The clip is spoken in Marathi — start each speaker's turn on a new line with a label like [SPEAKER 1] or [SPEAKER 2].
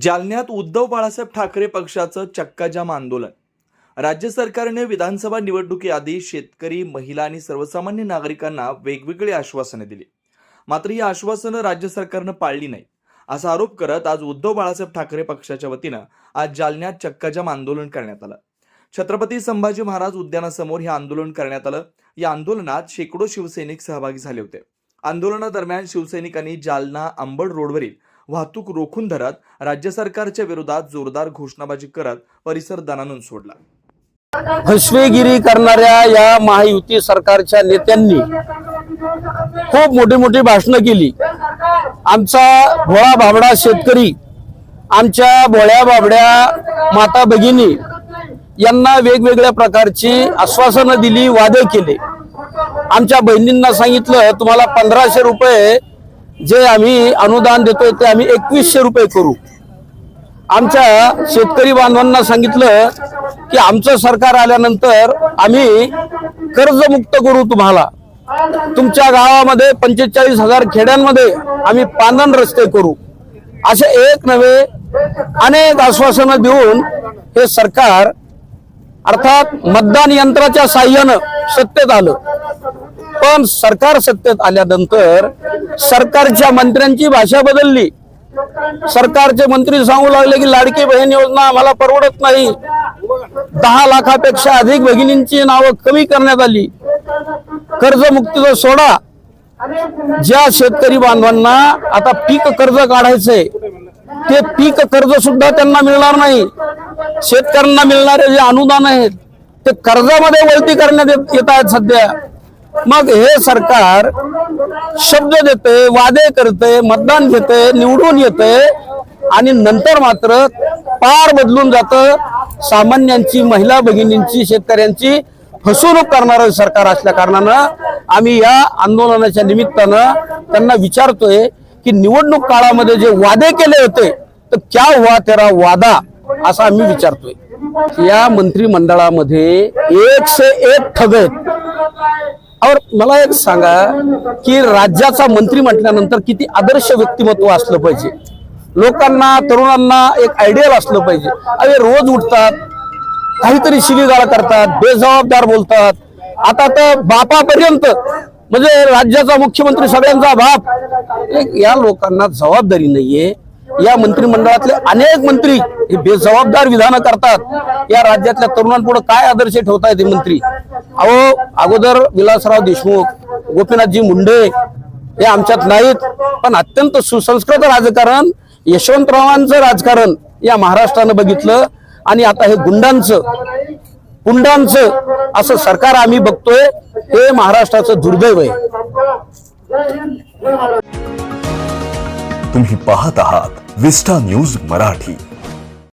[SPEAKER 1] जालन्यात उद्धव बाळासाहेब ठाकरे पक्षाचं चक्काजाम आंदोलन. राज्य सरकारने विधानसभा निवडणुकीआधी शेतकरी महिला आणि सर्वसामान्य नागरिकांना वेगवेगळी आश्वासने दिली. मात्र ही आश्वासनं राज्य सरकारनं पाळली नाही. असा आरोप करत आज उद्धव बाळासाहेब ठाकरे पक्षाच्या वतीनं आज जालन्यात चक्काजाम आंदोलन करण्यात आलं. छत्रपती संभाजी महाराज उद्यानासमोर हे आंदोलन करण्यात आलं. या आंदोलनात शेकडो शिवसैनिक सहभागी झाले होते. आंदोलनादरम्यान शिवसैनिकांनी जालना अंबड रोडवरील वाहतूक रोखून धरत राज्य सरकारच्या विरोधात जोरदार घोषणाबाजी करत परिसर दणानून सोडला.
[SPEAKER 2] फसवेगिरी करणाऱ्या या महायुती सरकारच्या नेत्यांनी खूप मोठी मोठी भाषणं केली. आमचा भोळा भाबडा शेतकरी आमच्या भोळ्या बाबड्या माता भगिनी यांना वेगवेगळ्या प्रकारची आश्वासनं दिली वादे केले. आमच्या बहिणींना सांगितलं तुम्हाला पंधराशे रुपये जे आम्ही अनुदान देतोय ते आम्ही एकवीसशे रुपये करू. आमच्या शेतकरी बांधवांना सांगितलं की आमचं सरकार आल्यानंतर आम्ही कर्जमुक्त करू तुम्हाला. तुमच्या गावामध्ये पंचेचाळीस हजार खेड्यांमध्ये आम्ही पानन रस्ते करू. असे एक नव्हे अनेक आश्वासनं देऊन हे सरकार अर्थात मतदान यंत्राच्या साह्यानं सत्तेत आलं. पण सरकार सत्तेत आल्यानंतर सरकारच्या मंत्र्यांची भाषा बदलली. सरकारचे मंत्री सांगू लागले की लाडकी बहीण योजना आम्हाला परवडत नाही. दहा लाखापेक्षा अधिक भगिनींची नावं कमी करण्यात आली. कर्जमुक्तीचा सोडा. ज्या शेतकरी बांधवांना आता पीक कर्ज काढायचंय ते पीक कर्ज सुद्धा त्यांना मिळणार नाही. शेतकऱ्यांना मिळणारे जे अनुदान आहेत ते कर्जामध्ये वळती करण्यात येत आहेत सध्या. मग हे सरकार शब्द देते वादे करते मतदान घेते निवडून येते आणि नंतर मात्र पार बदलून जातं. सामान्यांची महिला भगिनींची शेतकऱ्यांची फसवणूक करणारं सरकार असल्या कारणानं आम्ही या आंदोलनाच्या निमित्तानं त्यांना विचारतोय की निवडणूक काळामध्ये जे वादे केले होते तर क्या हुआ तेरा वादा? असा आम्ही विचारतोय. या मंत्रिमंडळामध्ये एक से एक ठग आहेत और मला एक सांगा की राज्याचा मंत्री म्हटल्यानंतर किती आदर्श व्यक्तिमत्व असलं पाहिजे? लोकांना तरुणांना एक आयडियल असलं पाहिजे. अरे रोज उठतात काहीतरी शिलीगाळा करतात बेजबाबदार बोलतात. आता तर बापापर्यंत म्हणजे राज्याचा मुख्यमंत्री सगळ्यांचा बाप. या लोकांना जबाबदारी नाहीये. या मंत्रिमंडळातले अनेक मंत्री हे बेजबाबदार विधानं करतात. या राज्यातल्या तरुणांपुढे काय आदर्श ठेवतायत हे मंत्री? अहो अगोदर विलासराव देशमुख गोपीनाथजी मुंडे हे आमच्यात नाहीत पण अत्यंत सुसंस्कृत राजकारण यशवंतरावांचं राजकारण या महाराष्ट्रानं बघितलं आणि आता हे गुंडांचं गुंडांचं असं सरकार आम्ही बघतोय हे महाराष्ट्राचं दुर्दैव आहे.
[SPEAKER 3] तुम्ही पाहत आहात विस्टा न्यूज मराठी.